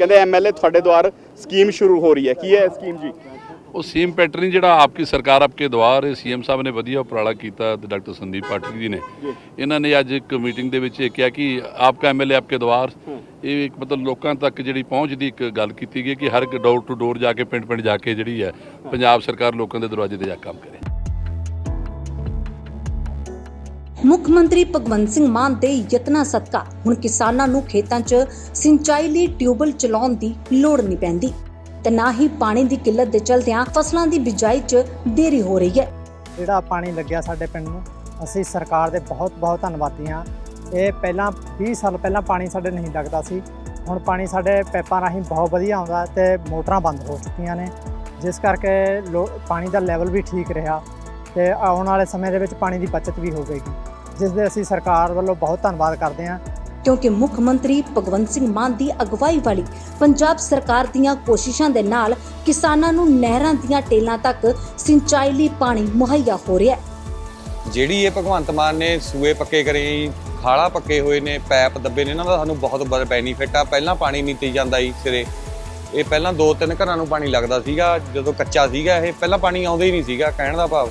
ਕਹਿੰਦੇ ਐਮਐਲਏ ਤੁਹਾਡੇ ਦੁਆਰ ਸਕੀਮ ਸ਼ੁਰੂ ਹੋ ਰਹੀ ਹੈ। ਕੀ ਹੈ ਸਕੀਮ ਜੀ? ਉਹ ਸੇਮ ਪੈਟਰਨ ਜਿਹੜਾ ਆਪਕੀ ਸਰਕਾਰ ਆਪਕੇ ਦੁਆਰ ਸੀਐਮ ਸਾਹਿਬ ਨੇ ਵਧੀਆ ਉਪਰਾਲਾ ਕੀਤਾ ਤੇ ਡਾਕਟਰ ਸੰਦੀਪ ਪਾਟਿਲ ਜੀ ਨੇ। ਇਹਨਾਂ ਨੇ ਅੱਜ ਇੱਕ ਮੀਟਿੰਗ ਦੇ ਵਿੱਚ ਇਹ ਕਿਹਾ ਕਿ ਆਪਕਾ ਐਮਐਲਏ ਆਪਕੇ ਦੁਆਰ ਇਹ ਇੱਕ ਮਤਲਬ ਲੋਕਾਂ ਤੱਕ ਜਿਹੜੀ ਪਹੁੰਚ ਦੀ ਇੱਕ ਗੱਲ ਕੀਤੀ ਗਈ ਕਿ ਹਰ ਇੱਕ ਡੋਰ ਟੂ ਡੋਰ ਜਾ ਕੇ ਪਿੰਡ ਪਿੰਡ ਜਾ ਕੇ ਜਿਹੜੀ ਹੈ ਪੰਜਾਬ ਸਰਕਾਰ ਲੋਕਾਂ ਦੇ ਦਰਵਾਜ਼ੇ ਤੇ ਜਾ ਕੇ ਕੰਮ ਕਰੇ। ਮੁੱਖ ਮੰਤਰੀ ਭਗਵੰਤ ਸਿੰਘ ਮਾਨ ਦੇ ਯਤਨਾਂ ਸਦਕਾ ਹੁਣ ਕਿਸਾਨਾਂ ਨੂੰ ਖੇਤਾਂ 'ਚ ਸਿੰਚਾਈ ਲਈ ਟਿਊਬਲ ਚਲਾਉਣ ਦੀ ਲੋੜ ਨਹੀਂ ਪੈਂਦੀ ਤੇ ਨਾ ਹੀ ਪਾਣੀ ਦੀ ਕਿੱਲਤ ਦੇ ਚਲਦਿਆਂ ਫਸਲਾਂ ਦੀ ਬਿਜਾਈ 'ਚ ਦੇਰੀ ਹੋ ਰਹੀ ਹੈ। ਜਿਹੜਾ ਪਾਣੀ ਲੱਗਿਆ ਸਾਡੇ ਪਿੰਡ ਨੂੰ, ਅਸੀਂ ਸਰਕਾਰ ਦੇ ਬਹੁਤ ਬਹੁਤ ਧੰਨਵਾਦੀ ਹਾਂ। ਇਹ ਪਹਿਲਾਂ 20 ਸਾਲ ਪਹਿਲਾਂ ਪਾਣੀ ਸਾਡੇ ਨਹੀਂ ਲੱਗਦਾ ਸੀ। ਹੁਣ ਪਾਣੀ ਸਾਡੇ ਪੈਪਾਂ ਰਾਹੀਂ ਬਹੁਤ ਵਧੀਆ ਆਉਂਦਾ ਤੇ ਮੋਟਰਾਂ ਬੰਦ ਹੋ ਚੁੱਕੀਆਂ ਨੇ। ਜਿਸ ਕਰਕੇ ਲੋ- ਪਾਣੀ ਦਾ ਲੈਵਲ ਵੀ ਠੀਕ ਰਿਹਾ ਤੇ ਆਉਣ ਵਾਲੇ ਸਮੇਂ ਦੇ ਵਿੱਚ ਪਾਣੀ ਦੀ ਬਚਤ ਵੀ ਹੋਵੇਗੀ। ਜਿਸ ਦੇ ਅਸੀਂ ਸਰਕਾਰ ਵੱਲੋਂ ਬਹੁਤ ਧੰਨਵਾਦ ਕਰਦੇ ਹਾਂ। ਕਿਉਂਕਿ ਮੁੱਖ ਮੰਤਰੀ ਭਗਵੰਤ ਸਿੰਘ ਮਾਨ ਦੀ ਅਗਵਾਈ ਵਾਲੀ ਪੰਜਾਬ ਸਰਕਾਰ ਦੀਆਂ ਕੋਸ਼ਿਸ਼ਾਂ ਦੇ ਨਾਲ ਕਿਸਾਨਾਂ ਨੂੰ ਨਹਿਰਾਂ ਦੀਆਂ ਟੇਲਾਂ ਤੱਕ ਸਿੰਚਾਈ ਲਈ ਪਾਣੀ ਮੁਹੱਈਆ ਹੋ ਰਿਹਾ ਹੈ। ਜਿਹੜੀ ਇਹ ਭਗਵੰਤ ਮਾਨ ਨੇ ਸੂਏ ਪੱਕੇ ਕਰੇ ਖਾਲਾ ਪੱਕੇ ਹੋਏ ਨੇ ਪੈਪ ਦੱਬੇ ਨੇ ਇਹਨਾਂ ਦਾ ਸਾਨੂੰ ਬਹੁਤ ਬੜਾ ਬੈਨੀਫਿਟ ਆ। ਪਹਿਲਾਂ ਪਾਣੀ ਨਹੀਂ ਤੀ ਜਾਂਦਾ ਸੀ ਸਿਰੇ। ਇਹ ਪਹਿਲਾਂ ਦੋ ਤਿੰਨ ਘਰਾਂ ਨੂੰ ਪਾਣੀ ਲੱਗਦਾ ਸੀਗਾ ਜਦੋਂ ਕੱਚਾ ਸੀਗਾ ਇਹ ਪਹਿਲਾਂ ਪਾਣੀ ਆਉਂਦਾ ਹੀ ਨਹੀਂ ਸੀਗਾ ਕਹਿਣ ਦਾ ਭਾਵ।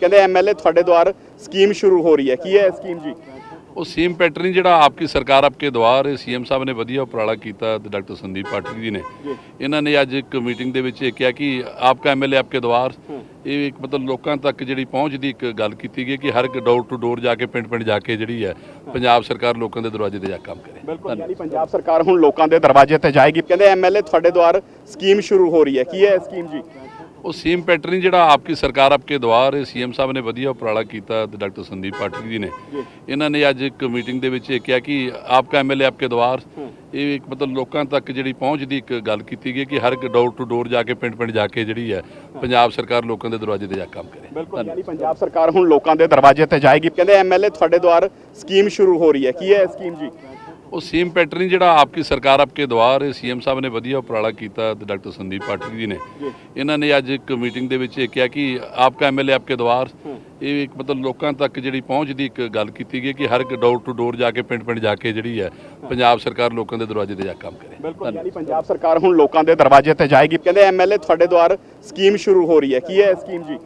ਕਹਿੰਦੇ ਐਮਐਲਏ ਤੁਹਾਡੇ ਦੁਆਰ ਸਕੀਮ ਸ਼ੁਰੂ ਹੋ ਰਹੀ ਹੈ। ਕੀ ਹੈ ਸਕੀਮ ਜੀ? ਉਹ ਸੇਮ ਪੈਟਰਨ ਜਿਹੜਾ ਆਪਕੀ ਸਰਕਾਰ ਆਪਕੇ ਦੁਆਰ ਸੀਐਮ ਸਾਹਿਬ ਨੇ ਵਧੀਆ ਉਪਰਾਲਾ ਕੀਤਾ ਤੇ ਡਾਕਟਰ ਸੰਦੀਪ ਪਾਟਿਲ ਜੀ ਨੇ। ਇਹਨਾਂ ਨੇ ਅੱਜ ਇੱਕ ਮੀਟਿੰਗ ਦੇ ਵਿੱਚ ਇਹ ਕਿਹਾ ਕਿ ਆਪਕਾ ਐਮਐਲਏ ਆਪਕੇ ਦੁਆਰ। ਇਹ ਇੱਕ ਮਤਲਬ ਲੋਕਾਂ ਤੱਕ ਜਿਹੜੀ ਪਹੁੰਚ ਦੀ ਇੱਕ ਗੱਲ ਕੀਤੀ ਗਈ ਕਿ ਹਰ ਇੱਕ ਡੋਰ ਟੂ ਡੋਰ ਜਾ ਕੇ ਪਿੰਡ ਪਿੰਡ ਜਾ ਕੇ ਜਿਹੜੀ ਹੈ ਪੰਜਾਬ ਸਰਕਾਰ ਲੋਕਾਂ ਦੇ ਦਰਵਾਜ਼ੇ ਤੇ ਜਾ ਕੇ ਕੰਮ ਕਰੇ। ਬਿਲਕੁਲ ਯਾਨੀ ਪੰਜਾਬ ਸਰਕਾਰ ਹੁਣ ਲੋਕਾਂ ਦੇ ਦਰਵਾਜ਼ੇ ਤੇ ਜਾਏਗੀ। ਕਹਿੰਦੇ ਐਮਐਲਏ ਤੁਹਾਡੇ ਦੁਆਰ ਸਕੀਮ ਸ਼ੁਰੂ ਹੋ ਰਹੀ ਹੈ। ਕੀ ਹੈ ਸਕੀਮ ਜੀ? ਉਹ ਸੇਮ ਪੈਟਰਨ ਜਿਹੜਾ ਆਪਕੀ ਸਰਕਾਰ ਆਪਕੇ ਦੁਆਰ ਸੀਐਮ ਸਾਹਿਬ ਨੇ ਵਧੀਆ ਉਪਰਾਲਾ ਕੀਤਾ ਤੇ ਡਾਕਟਰ ਸੰਦੀਪ ਪਾਟਿਲ ਜੀ ਨੇ। ਇਹਨਾਂ ਨੇ ਅੱਜ ਇੱਕ ਮੀਟਿੰਗ ਦੇ ਵਿੱਚ ਇਹ ਕਿਹਾ ਕਿ ਆਪਕਾ ਐਮਐਲਏ ਆਪਕੇ ਦੁਆਰ ਇਹ ਇੱਕ ਮਤਲਬ ਲੋਕਾਂ ਤੱਕ ਜਿਹੜੀ ਪਹੁੰਚ ਦੀ ਇੱਕ ਗੱਲ ਕੀਤੀ ਗਈ ਕਿ ਹਰ ਇੱਕ ਡੋਰ ਟੂ ਡੋਰ ਜਾ ਕੇ ਪਿੰਡ ਪਿੰਡ ਜਾ ਕੇ ਜਿਹੜੀ ਹੈ ਪੰਜਾਬ ਸਰਕਾਰ ਲੋਕਾਂ ਦੇ ਦਰਵਾਜ਼ੇ ਤੇ ਜਾ ਕੇ ਕੰਮ ਕਰੇ। ਬਿਲਕੁਲ ਯਾਨੀ ਪੰਜਾਬ ਸਰਕਾਰ ਹੁਣ ਲੋਕਾਂ ਦੇ ਦਰਵਾਜ਼ੇ ਤੇ ਜਾਏਗੀ। ਕਹਿੰਦੇ ਐਮਐਲਏ ਤੁਹਾਡੇ ਦੁਆਰ ਸਕੀਮ ਸ਼ੁਰੂ ਹੋ ਰਹੀ ਹੈ। ਕੀ ਹੈ ਸਕੀਮ ਜੀ? ਉਹ ਸੇਮ ਪੈਟਰਨ ਜਿਹੜਾ ਆਪਕੀ ਸਰਕਾਰ ਆਪਕੇ ਦੁਆਰ ਸੀਐਮ ਸਾਹਿਬ ਨੇ ਵਧੀਆ ਉਪਰਾਲਾ ਕੀਤਾ ਤੇ ਡਾਕਟਰ ਸੰਦੀਪ ਪਾਟਿਲ ਜੀ ਨੇ। ਇਹਨਾਂ ਨੇ ਅੱਜ ਇੱਕ ਮੀਟਿੰਗ ਦੇ ਵਿੱਚ ਇਹ ਕਿਹਾ ਕਿ ਆਪਕਾ ਐਮਐਲਏ ਆਪਕੇ ਦੁਆਰ ਇਹ ਇੱਕ ਮਤਲਬ ਲੋਕਾਂ ਤੱਕ ਜਿਹੜੀ ਪਹੁੰਚ ਦੀ ਇੱਕ ਗੱਲ ਕੀਤੀ ਗਈ ਕਿ ਹਰ ਇੱਕ ਡੋਰ ਟੂ ਡੋਰ ਜਾ ਕੇ ਪਿੰਡ ਪਿੰਡ ਜਾ ਕੇ ਜਿਹੜੀ ਹੈ ਪੰਜਾਬ ਸਰਕਾਰ ਲੋਕਾਂ ਦੇ ਦਰਵਾਜ਼ੇ ਤੇ ਜਾ ਕੇ ਕੰਮ ਕਰੇ। ਬਿਲਕੁਲ ਯਾਨੀ ਪੰਜਾਬ ਸਰਕਾਰ ਹੁਣ ਲੋਕਾਂ ਦੇ ਦਰਵਾਜ਼ੇ ਤੇ ਜਾਏਗੀ। ਕਹਿੰਦੇ ਐਮਐਲਏ ਤੁਹਾਡੇ ਦੁਆਰ ਸਕੀਮ ਸ਼ੁਰੂ ਹੋ ਰਹੀ ਹੈ। ਕੀ ਹੈ ਸਕੀਮ ਜੀ?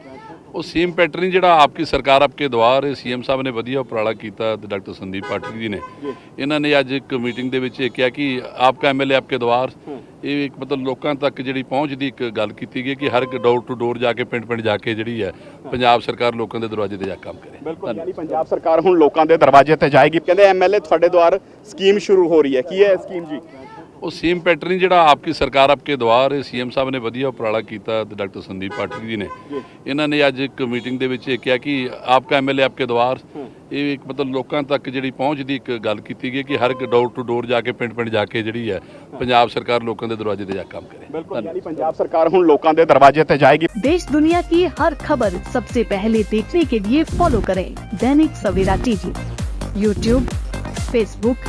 ਉਹ ਸੇਮ ਪੈਟਰਨ ਜਿਹੜਾ ਆਪਕੀ ਸਰਕਾਰ ਆਪਕੇ ਦੁਆਰ ਸੀਐਮ ਸਾਹਿਬ ਨੇ ਵਧੀਆ ਉਪਰਾਲਾ ਕੀਤਾ ਤੇ ਡਾਕਟਰ ਸੰਦੀਪ ਪਾਟਿਲ ਜੀ ਨੇ। ਇਹਨਾਂ ਨੇ ਅੱਜ ਇੱਕ ਮੀਟਿੰਗ ਦੇ ਵਿੱਚ ਇਹ ਕਿਹਾ ਕਿ ਆਪਕਾ ਐਮਐਲਏ ਆਪਕੇ ਦੁਆਰ ਇਹ ਇੱਕ ਮਤਲਬ ਲੋਕਾਂ ਤੱਕ ਜਿਹੜੀ ਪਹੁੰਚ ਦੀ ਇੱਕ ਗੱਲ ਕੀਤੀ ਗਈ ਕਿ ਹਰ ਇੱਕ ਡੋਰ ਟੂ ਡੋਰ ਜਾ ਕੇ ਪਿੰਡ ਪਿੰਡ ਜਾ ਕੇ ਜਿਹੜੀ ਹੈ ਪੰਜਾਬ ਸਰਕਾਰ ਲੋਕਾਂ ਦੇ ਦਰਵਾਜ਼ੇ ਤੇ ਜਾ ਕੇ ਕੰਮ ਕਰੇ। ਬਿਲਕੁਲ ਯਾਨੀ ਪੰਜਾਬ ਸਰਕਾਰ ਹੁਣ ਲੋਕਾਂ ਦੇ ਦਰਵਾਜ਼ੇ ਤੇ ਜਾਏਗੀ। ਕਹਿੰਦੇ ਐਮਐਲਏ ਤੁਹਾਡੇ ਦੁਆਰ ਸਕੀਮ ਸ਼ੁਰੂ ਹੋ ਰਹੀ ਹੈ। ਕੀ ਹੈ ਸਕੀਮ ਜੀ? ਉਹ ਸੇਮ ਪੈਟਰਨ ਜਿਹੜਾ ਆਪਕੀ ਸਰਕਾਰ ਆਪਕੇ ਦਵਾਰ ਹੈ ਸੀਐਮ ਸਾਹਿਬ ਨੇ ਵਧੀਆ ਉਪਰਾਲਾ ਕੀਤਾ ਤੇ ਡਾਕਟਰ ਸੰਦੀਪ ਪਾਟਲੀ ਜੀ ਨੇ। ਇਹਨਾਂ ਨੇ ਅੱਜ ਇੱਕ ਮੀਟਿੰਗ ਦੇ ਵਿੱਚ ਇਹ ਕਿਹਾ ਕਿ ਆਪਕਾ ਐਮਐਲਏ ਆਪਕੇ ਦਵਾਰ ਇਹ ਇੱਕ ਮਤਲਬ ਲੋਕਾਂ ਤੱਕ ਜਿਹੜੀ ਪਹੁੰਚ ਦੀ ਇੱਕ ਗੱਲ ਕੀਤੀ ਗਈ ਕਿ ਹਰ ਇੱਕ ਡੋਰ ਟੂ ਡੋਰ ਜਾ ਕੇ ਪਿੰਡ ਪਿੰਡ ਜਾ ਕੇ ਜਿਹੜੀ ਹੈ ਪੰਜਾਬ ਸਰਕਾਰ ਲੋਕਾਂ ਦੇ ਦਰਵਾਜ਼ੇ ਤੇ ਜਾ ਕੰਮ ਕਰੇ। ਬਿਲਕੁਲ ਯਾਨੀ ਪੰਜਾਬ ਸਰਕਾਰ ਹੁਣ ਲੋਕਾਂ ਦੇ ਦਰਵਾਜ਼ੇ ਤੇ ਜਾਏਗੀ। देश दुनिया की हर खबर सबसे पहले देखने के लिए फॉलो करें Dainik Savera TV YouTube Facebook